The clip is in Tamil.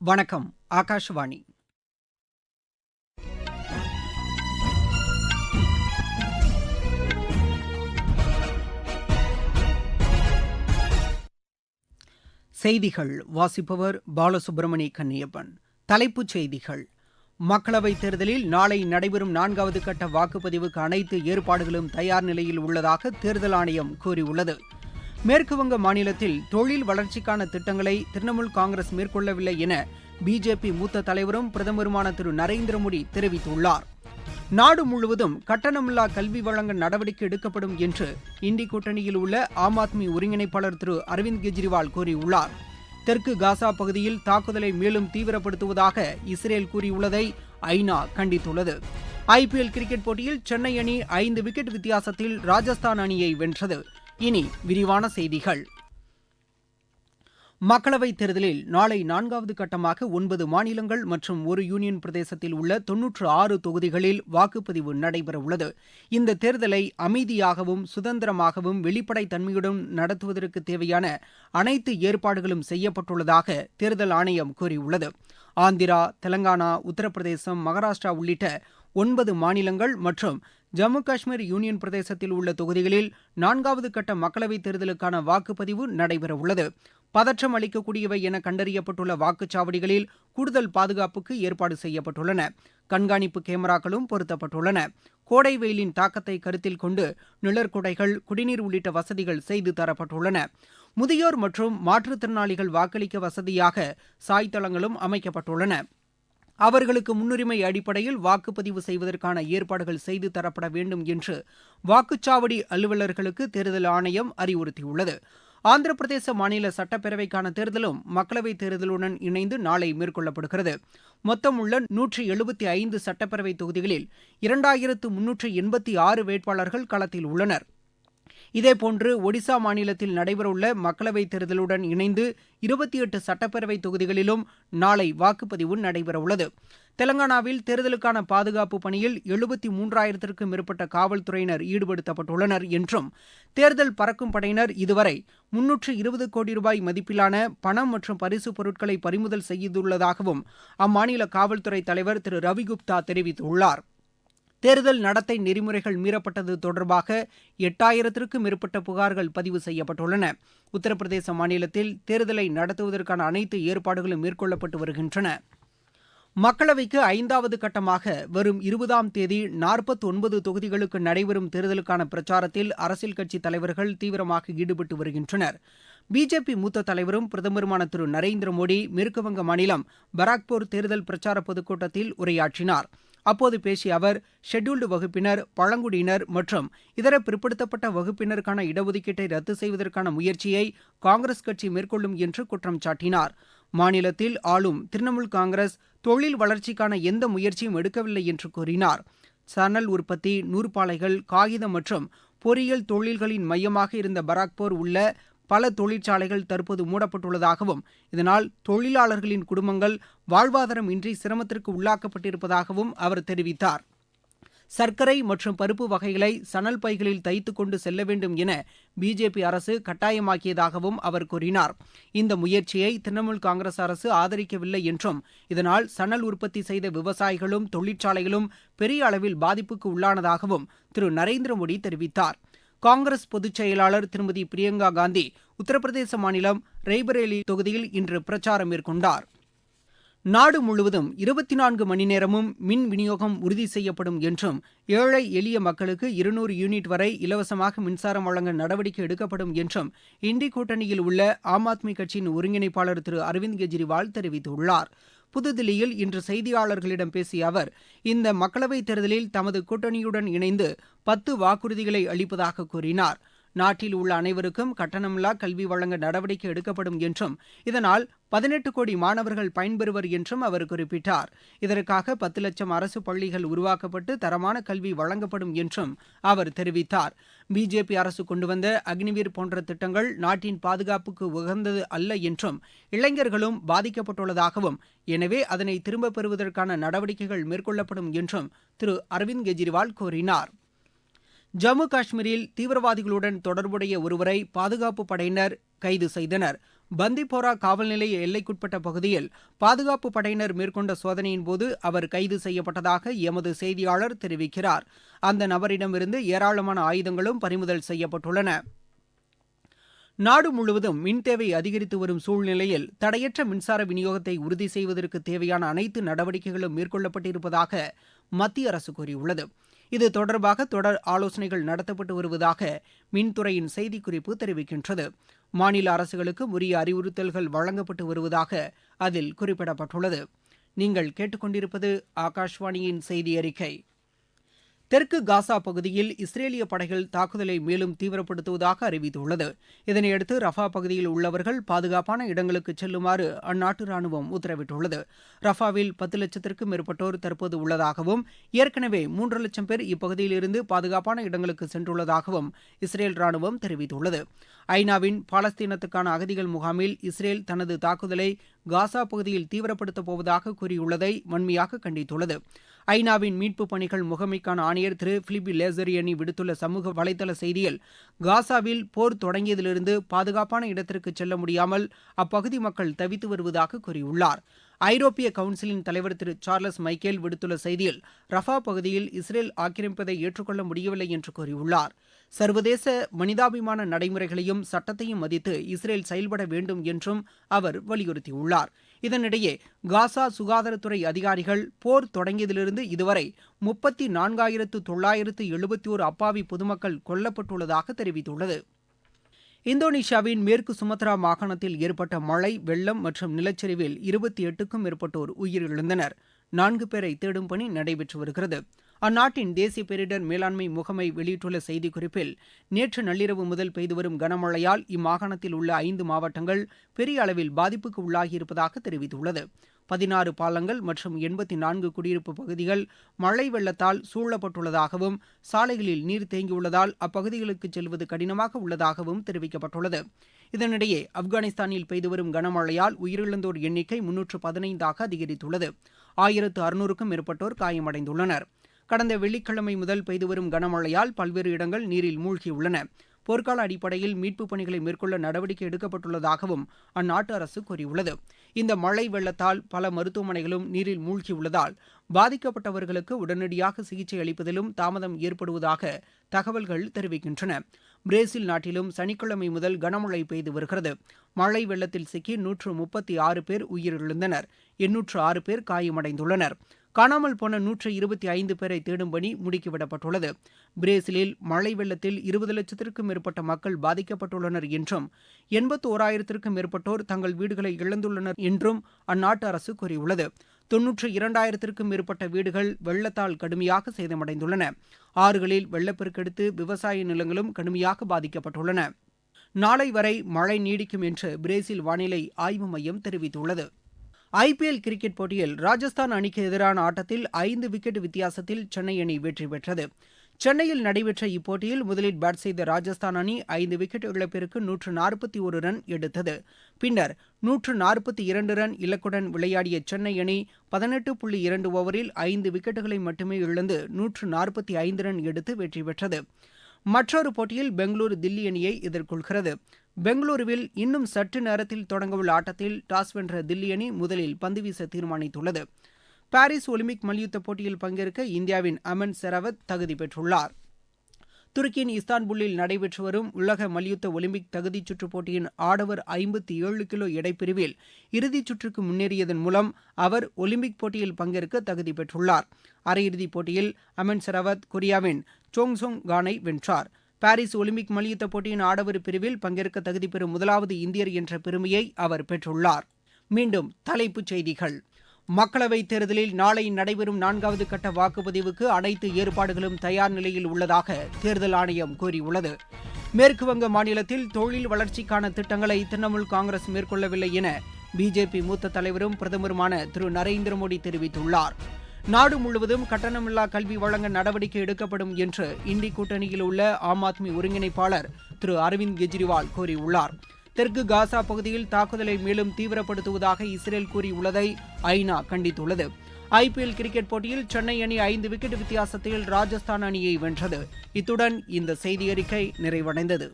வணக்கம் ஆகாஷவாணி. செய்திகள் வாசிப்பவர் பாலசுப்பிரமணிய கன்னியப்பன் தலைப்புச் செய்திகள். மக்களவைத் தேர்தலில் நாளை நடைபெறும் நான்காவது கட்ட வாக்குப்பதிவுக்கு அனைத்து ஏற்பாடுகளும் தயார் நிலையில் உள்ளதாக தேர்தல் ஆணையம் கூறியுள்ளது. மேற்குவங்க மாநிலத்தில் தொழில் வளர்ச்சிக்கான திட்டங்களை திரிணாமுல் காங்கிரஸ் மேற்கொள்ளவில்லை என பிஜேபி மூத்த தலைவரும் பிரதமருமான திரு நரேந்திர மோடி தெரிவித்துள்ளார். நாடு முழுவதும் கட்டணமில்லா கல்வி வழங்க நடவடிக்கை எடுக்கப்படும் என்று இந்தி கூட்டணியில் உள்ள ஆம் ஆத்மி ஒருங்கிணைப்பாளர் திரு அரவிந்த் கெஜ்ரிவால் கூறியுள்ளார். தெற்கு காசா பகுதியில் தாக்குதலை மேலும் தீவிரப்படுத்துவதாக இஸ்ரேல் கூறியுள்ளதை ஐநா கண்டித்துள்ளது. ஐபிஎல் கிரிக்கெட் போட்டியில் சென்னை அணி ஐந்து விக்கெட் வித்தியாசத்தில் ராஜஸ்தான் அணியை வென்றது. இனி விரிவான செய்திகள். மக்களவைத் தேர்தலில் நாளை நான்காவது கட்டமாக ஒன்பது மாநிலங்கள் மற்றும் ஒரு யூனியன் பிரதேசத்தில் உள்ள தொன்னூற்று ஆறு தொகுதிகளில் வாக்குப்பதிவு நடைபெறவுள்ளது. இந்த தேர்தலை அமைதியாகவும் சுதந்திரமாகவும் வெளிப்படைத் தன்மையுடன் நடத்துவதற்கு தேவையான அனைத்து ஏற்பாடுகளும் செய்யப்பட்டுள்ளதாக தேர்தல் ஆணையம் கூறியுள்ளது. ஆந்திரா தெலங்கானா உத்தரப்பிரதேசம் மகாராஷ்டிரா உள்ளிட்ட ஒன்பது மாநிலங்கள் மற்றும் ஜம்மு காஷ்மீர் யூனியன் பிரதேசத்தில் உள்ள தொகுதிகளில் நான்காவது கட்ட மக்களவைத் தேர்தலுக்கான வாக்குப்பதிவு நடைபெறவுள்ளது. பதற்றம் அளிக்கக்கூடியவை என கண்டறியப்பட்டுள்ள வாக்குச்சாவடிகளில் கூடுதல் பாதுகாப்புக்கு ஏற்பாடு செய்யப்பட்டுள்ளன. கண்காணிப்பு கேமராக்களும் பொருத்தப்பட்டுள்ளன. கோடை வெயிலின் தாக்கத்தை கருத்தில் கொண்டு நிழற்குடைகள் குடிநீர் உள்ளிட்ட வசதிகள் செய்து தரப்பட்டுள்ளன. முதியோர் மற்றும் மாற்றுத்திறனாளிகள் வாக்களிக்க வசதியாக சாய்தளங்களும் அமைக்கப்பட்டுள்ளன. அவர்களுக்கு முன்னுரிமை அடிப்படையில் வாக்குப்பதிவு செய்வதற்கான ஏற்பாடுகள் செய்து தரப்பட வேண்டும் என்று வாக்குச்சாவடி அலுவலர்களுக்கு தேர்தல் ஆணையம் அறிவுறுத்தியுள்ளது. ஆந்திர பிரதேச மாநில சட்டப்பேரவைக்கான தேர்தலும் மக்களவைத் தேர்தலுடன் இணைந்து நாளை மேற்கொள்ளப்படுகிறது. மொத்தம் உள்ள நூற்றி எழுபத்தி ஐந்து சட்டப்பேரவை தொகுதிகளில் இரண்டாயிரத்து முன்னூற்று எண்பத்தி ஆறு வேட்பாளர்கள் களத்தில் உள்ளனர். இதேபோன்று ஒடிசா மாநிலத்தில் நடைபெறவுள்ள மக்களவைத் தேர்தலுடன் இணைந்து இருபத்தி எட்டு சட்டப்பேரவைத் தொகுதிகளிலும் நாளை வாக்குப்பதிவு நடைபெறவுள்ளது. தெலங்கானாவில் தேர்தலுக்கான பாதுகாப்பு பணியில் எழுபத்தி மூன்றாயிரத்திற்கும் மேற்பட்ட காவல்துறையினர் ஈடுபடுத்தப்பட்டுள்ளனர் என்றும் தேர்தல் பறக்கும் படையினர் இதுவரை முன்னூற்று இருபது கோடி ரூபாய் மதிப்பிலான பணம் மற்றும் பரிசுப் பொருட்களை பறிமுதல் செய்துள்ளதாகவும் அம்மாநில காவல்துறை தலைவர் திரு ரவிகுப்தா தெரிவித்துள்ளார். தேர்தல் நடத்தை நெறிமுறைகள் மீறப்பட்டது தொடர்பாக எட்டாயிரத்திற்கும் மேற்பட்ட புகார்கள் பதிவு செய்யப்பட்டுள்ளன. உத்தரப்பிரதேச மாநிலத்தில் தேர்தலை நடத்துவதற்கான அனைத்து ஏற்பாடுகளும் மேற்கொள்ளப்பட்டு வருகின்றன. மக்களவைக்கு ஐந்தாவது கட்டமாக வரும் இருபதாம் தேதி நாற்பத்தி ஒன்பது தொகுதிகளுக்கு நடைபெறும் தேர்தலுக்கான பிரச்சாரத்தில் அரசியல் கட்சித் தலைவர்கள் தீவிரமாக ஈடுபட்டு வருகின்றனர். பிஜேபி மூத்த தலைவரும் பிரதமருமான திரு நரேந்திர மோடி மேற்குவங்க மாநிலம் பராக்பூர் தேர்தல் பிரச்சார பொதுக்கூட்டத்தில் உரையாற்றினார். அப்போது பேசிய அவர் ஷெட்யூல்டு வகுப்பினர் பழங்குடியினர் மற்றும் இதர பிற்படுத்தப்பட்ட வகுப்பினருக்கான இடஒதுக்கீட்டை ரத்து செய்வதற்கான முயற்சியை காங்கிரஸ் கட்சி மேற்கொள்ளும் என்று குற்றம் சாட்டினார். மாநிலத்தில் ஆளும் திரிணாமுல் காங்கிரஸ் தொழில் வளர்ச்சிக்கான எந்த முயற்சியும் எடுக்கவில்லை என்று கூறினார். சணல் உற்பத்தி நூற்பாலைகள் காகிதம் மற்றும் பொறியியல் தொழில்களின் மையமாக இருந்த பராக்பூர் உள்ள பல தொழிற்சாலைகள் தற்போது மூடப்பட்டுள்ளதாகவும் இதனால் தொழிலாளர்களின் குடும்பங்கள் வாழ்வாதாரம் இன்றி சிரமத்திற்கு உள்ளாக்கப்பட்டிருப்பதாகவும் அவர் தெரிவித்தார். சர்க்கரை மற்றும் பருப்பு வகைகளை சணல் பைகளில் தைத்து கொண்டு செல்ல வேண்டும் என பிஜேபி அரசு கட்டாயமாக்கியதாகவும் அவர் கூறினார். இந்த முயற்சியை திரிணாமுல் காங்கிரஸ் அரசு ஆதரிக்கவில்லை என்றும் இதனால் சணல் உற்பத்தி செய்த விவசாயிகளும் தொழிற்சாலைகளும் பெரிய அளவில் பாதிப்புக்கு உள்ளானதாகவும் திரு நரேந்திர மோடி தெரிவித்தார். காங்கிரஸ் பொதுச் செயலாளர் திருமதி பிரியங்கா காந்தி உத்தரப்பிரதேச மாநிலம் ரெய்பரேலி தொகுதியில் இன்று பிரச்சாரம் மேற்கொண்டார். நாடு முழுவதும் இருபத்தி நான்கு மணி நேரமும் மின் விநியோகம் உறுதி செய்யப்படும் என்றும் ஏழை எளிய மக்களுக்கு இருநூறு யூனிட் வரை இலவசமாக மின்சாரம் வழங்க நடவடிக்கை எடுக்கப்படும் என்றும் இண்டி கூட்டணியில் உள்ள ஆம் ஆத்மி கட்சியின் ஒருங்கிணைப்பாளர் திரு அரவிந்த் கெஜ்ரிவால் தெரிவித்துள்ளார். புதுதில்லியில் இன்று செய்தியாளர்களிடம் பேசிய அவர் இந்த மக்களவைத் தேர்தலில் தமது கூட்டணியுடன் இணைந்து பத்து வாக்குறுதிகளை அளிப்பதாக கூறினார். நாட்டில் உள்ள அனைவருக்கும் கட்டணமில்லா கல்வி வழங்க நடவடிக்கை எடுக்கப்படும் என்றும் இதனால் பதினெட்டு கோடி மாணவர்கள் பயன்பெறுவர் என்றும் அவர் குறிப்பிட்டார். இதற்காக பத்து லட்சம் அரசு பள்ளிகள் உருவாக்கப்பட்டு தரமான கல்வி வழங்கப்படும் என்றும் அவர் தெரிவித்தார். பிஜேபி அரசு கொண்டு வந்த அக்னிவீர் போன்ற திட்டங்கள் நாட்டின் பாதுகாப்புக்கு உகந்தது அல்ல என்றும் இளைஞர்களும் பாதிக்கப்பட்டுள்ளதாகவும் எனவே அதனை திரும்பப் பெறுவதற்கான நடவடிக்கைகள் மேற்கொள்ளப்படும் என்றும் திரு அரவிந்த் கெஜ்ரிவால் கூறினார். ஜம்மு காஷ்மீரில் தீவிரவாதிகளுடன் தொடர்புடைய ஒருவரை பாதுகாப்பு படையினர் கைது செய்தனர். பந்திப்போரா காவல் நிலைய எல்லைக்குட்பட்ட பகுதியில் பாதுகாப்பு படையினர் மேற்கொண்ட சோதனையின் போது அவர் கைது செய்யப்பட்டதாக எமது செய்தியாளர் தெரிவிக்கிறார். அந்த நபரிடமிருந்து ஏராளமான ஆயுதங்களும் பறிமுதல் செய்யப்பட்டுள்ளன. நாடு முழுவதும் மின் தேவை அதிகரித்து வரும் சூழ்நிலையில் தடையற்ற மின்சார விநியோகத்தை உறுதி செய்வதற்கு தேவையான அனைத்து நடவடிக்கைகளும் மேற்கொள்ளப்பட்டிருப்பதாக மத்திய அரசு கூறியுள்ளது. இது தொடர்பாக தொடர் ஆலோசனைகள் நடத்தப்பட்டு வருவதாக மின்துறையின் செய்திக்குறிப்பு தெரிவிக்கின்றது. மாநில அரசுகளுக்கு உரிய அறிவுறுத்தல்கள் வழங்கப்பட்டு வருவதாக அதில் குறிப்பிடப்பட்டுள்ளது நீங்கள் கேட்டுக்கொண்டிருப்பது ஆகாஷ்வாணியின் செய்தி அறிக்கை தெற்கு காசா பகுதியில் இஸ்ரேலிய படைகள் தாக்குதலை மேலும் தீவிரப்படுத்துவதாக அறிவித்துள்ளது. இதனையடுத்து ரஃபா பகுதியில் உள்ளவர்கள் பாதுகாப்பான இடங்களுக்கு செல்லுமாறு அந்நாட்டு ராணுவம் உத்தரவிட்டுள்ளது. ரஃபாவில் பத்து லட்சத்திற்கும் மேற்பட்டோர் தற்போது உள்ளதாகவும் ஏற்கனவே மூன்று லட்சம் பேர் இப்பகுதியில் இருந்து பாதுகாப்பான இடங்களுக்கு சென்றுள்ளதாகவும் இஸ்ரேல் ராணுவம் தெரிவித்துள்ளது. ஐநாவின் பாலஸ்தீனத்துக்கான அகதிகள் முகாமில் இஸ்ரேல் தனது தாக்குதலை காசா பகுதியில் தீவிரப்படுத்தப் போவதாக கூறியுள்ளதை வன்மையாக கண்டித்துள்ளது. ஐநாவின் மீட்பு பணிகள் முகமைக்கான ஆணையர் திரு பிலிப்பி லேசரியனி விடுத்துள்ள சமூக வலைதள செய்தியில் காசாவில் போர் தொடங்கியதிலிருந்து பாதுகாப்பான இடத்திற்கு செல்ல முடியாமல் அப்பகுதி மக்கள் தவித்து வருவதாக கூறியுள்ளார். ஐரோப்பிய கவுன்சிலின் தலைவர் திரு சார்லஸ் மைக்கேல் விடுத்துள்ள செய்தியில் ரஃபா பகுதியில் இஸ்ரேல் ஆக்கிரமிப்பதை ஏற்றுக்கொள்ள முடியவில்லை என்று கூறியுள்ளார். சர்வதேச மனிதாபிமான நடைமுறைகளையும் சட்டத்தையும் மதித்து இஸ்ரேல் செயல்பட வேண்டும் என்றும் அவர் வலியுறுத்தியுள்ளார். இதனிடையே காசா சுகாதாரத்துறை அதிகாரிகள் போர் தொடங்கியதிலிருந்து இதுவரை முப்பத்தி நான்காயிரத்து தொள்ளாயிரத்து எழுபத்தி ஒரு அப்பாவி பொதுமக்கள் கொல்லப்பட்டுள்ளதாக தெரிவித்துள்ளது. இந்தோனேஷியாவின் மேற்கு சுமத்ரா மாகாணத்தில் ஏற்பட்ட மழை வெள்ளம் மற்றும் நிலச்சரிவில் இருபத்தி எட்டுக்கும் மேற்பட்டோர் உயிரிழந்தனர். நான்கு பேரை தேடும் பணி நடைபெற்று வருகிறது. அந்நாட்டின் தேசிய பேரிடர் மேலாண்மை முகமை வெளியிட்டுள்ள செய்திக்குறிப்பில் நேற்று நள்ளிரவு முதல் பெய்து வரும் கனமழையால் இம்மாகாணத்தில் உள்ள ஐந்து மாவட்டங்கள் பெரிய அளவில் பாதிப்புக்கு உள்ளாகியிருப்பதாக தெரிவித்துள்ளது. பதினாறு பாலங்கள் மற்றும் எண்பத்தி நான்கு குடியிருப்பு பகுதிகள் மழை வெள்ளத்தால் சூழப்பட்டுள்ளதாகவும் சாலைகளில் நீர் தேங்கியுள்ளதால் அப்பகுதிகளுக்கு செல்வது கடினமாக உள்ளதாகவும் தெரிவிக்கப்பட்டுள்ளது. இதனிடையே ஆப்கானிஸ்தானில் பெய்து வரும் கனமழையால் உயிரிழந்தோர் எண்ணிக்கை முன்னூற்று பதினைந்தாக அதிகரித்துள்ளது. ஆயிரத்து அறுநூறுக்கும் மேற்பட்டோர் காயமடைந்துள்ளனர். கடந்த வெள்ளிக்கிழமை முதல் பெய்து வரும் கனமழையால் பல்வேறு இடங்கள் நீரில் மூழ்கியுள்ளன. போர்க்கால அடிப்படையில் மீட்புப் பணிகளை மேற்கொள்ள நடவடிக்கை எடுக்கப்பட்டுள்ளதாகவும் அந்நாட்டு அரசு கூறியுள்ளது. இந்த மழை வெள்ளத்தால் பல மருத்துவமனைகளும் நீரில் மூழ்கியுள்ளதால் பாதிக்கப்பட்டவர்களுக்கு உடனடியாக சிகிச்சை அளிப்பதிலும் தாமதம் ஏற்படுவதாக தகவல்கள் தெரிவிக்கின்றன. பிரேசில் நாட்டிலும் சனிக்கிழமை முதல் கனமழை பெய்து வருகிறது. மழை வெள்ளத்தில் சிக்கி நூற்று முப்பத்தி ஆறு பேர் உயிரிழந்தனர். எண்ணூற்று ஆறு பேர் காயமடைந்துள்ளனர். காணாமல் போன நூற்று இருபத்தி ஐந்து பேரை தேடும் பணி முடுக்கிவிடப்பட்டுள்ளது பிரேசிலில் மழை வெள்ளத்தில் இருபது லட்சத்திற்கும் மேற்பட்ட மக்கள் பாதிக்கப்பட்டுள்ளனர் என்றும் எண்பத்தி ஓராயிரத்திற்கும் மேற்பட்டோர் தங்கள் வீடுகளை இழந்துள்ளனர் என்றும் அந்நாட்டு அரசு கூறியுள்ளது. தொன்னூற்று இரண்டாயிரத்திற்கும் மேற்பட்ட வீடுகள் வெள்ளத்தால் கடுமையாக சேதமடைந்துள்ளன. ஆறுகளில் வெள்ளப்பெருக்கெடுத்து விவசாய நிலங்களும் கடுமையாக பாதிக்கப்பட்டுள்ளன. நாளை வரை மழை நீடிக்கும் என்று பிரேசில் வானிலை ஆய்வு மையம் தெரிவித்துள்ளது. ஐபிஎல் கிரிக்கெட் போட்டியில் ராஜஸ்தான் அணிக்கு எதிரான ஆட்டத்தில் ஐந்து விக்கெட் வித்தியாசத்தில் சென்னை அணி வெற்றி பெற்றது. சென்னையில் நடைபெற்ற இப்போட்டியில் முதலில் பேட் செய்த ராஜஸ்தான் அணி ஐந்து விக்கெட் இழப்பிற்கு நூற்று நாற்பத்தி ஒரு ரன் எடுத்தது. பின்னர் நூற்று நாற்பத்தி இரண்டு ரன் இலக்குடன் விளையாடிய சென்னை அணி பதினெட்டு புள்ளி இரண்டு ஓவரில் ஐந்து விக்கெட்டுகளை மட்டுமே இழந்து நூற்று நாற்பத்தி ஐந்து ரன் எடுத்து வெற்றி பெற்றது. மற்றொரு போட்டியில் பெங்களூரு தில்லி அணியை எதிர்கொள்கிறது. பெங்களூருவில் இன்னும் சற்று நேரத்தில் தொடங்கவுள்ள ஆட்டத்தில் டாஸ் வென்ற தில்லி அணி முதலில் பந்து வீச தீர்மானித்துள்ளது. பாரிஸ் ஒலிம்பிக் மல்யுத்த போட்டியில் பங்கேற்க இந்தியாவின் அமன் செராவத் தகுதி பெற்றுள்ளார். துருக்கியின் இஸ்தான்புல்லில் நடைபெற்று வரும் உலக மல்யுத்த ஒலிம்பிக் தகுதிச் சுற்றுப் போட்டியின் ஆடவர் ஐம்பத்தி ஏழு கிலோ எடைப்பிரிவில் இறுதிச் சுற்றுக்கு முன்னேறியதன் மூலம் அவர் ஒலிம்பிக் போட்டியில் பங்கேற்க தகுதி பெற்றுள்ளார். அரையிறுதிப் போட்டியில் அமன் செராவத் கொரியாவின் சோங்சோங் கானை வென்றார். பாரிஸ் ஒலிம்பிக் மல்யுத்த போட்டியின் ஆடவர் பிரிவில் பங்கேற்க தகுதி பெறும் முதலாவது இந்தியர் என்ற பெருமையை அவர் பெற்றுள்ளார். மீண்டும் தலைப்புச் செய்திகள். மக்களவைத் தேர்தலில் நாளை நடைபெறும் நான்காவது கட்ட வாக்குப்பதிவுக்கு அனைத்து ஏற்பாடுகளும் தயார் நிலையில் உள்ளதாக தேர்தல் ஆணையம் கூறியுள்ளது. மேற்குவங்க மாநிலத்தில் தொழில் வளர்ச்சிக்கான திட்டங்களை திரிணாமுல் காங்கிரஸ் மேற்கொள்ளவில்லை என பிஜேபி மூத்த தலைவரும் பிரதமருமான திரு நரேந்திர மோடி தெரிவித்துள்ளார். நாடு முழுவதும் கட்டணமில்லா கல்வி வழங்க நடவடிக்கை எடுக்கப்படும் என்று இந்தி கூட்டணியில் உள்ள ஆம் ஆத்மி ஒருங்கிணைப்பாளர் திரு அரவிந்த் கெஜ்ரிவால் கூறியுள்ளார். தெற்கு காசா பகுதியில் தாக்குதலை மேலும் தீவிரப்படுத்துவதாக இஸ்ரேல் கூறியுள்ளதை ஐநா கண்டித்துள்ளது. ஐபிஎல் கிரிக்கெட் போட்டியில் சென்னை அணி ஐந்து விக்கெட் வித்தியாசத்தில் ராஜஸ்தான் அணியை வென்றது. இத்துடன் இந்த செய்தியறிக்கை நிறைவடைந்தது.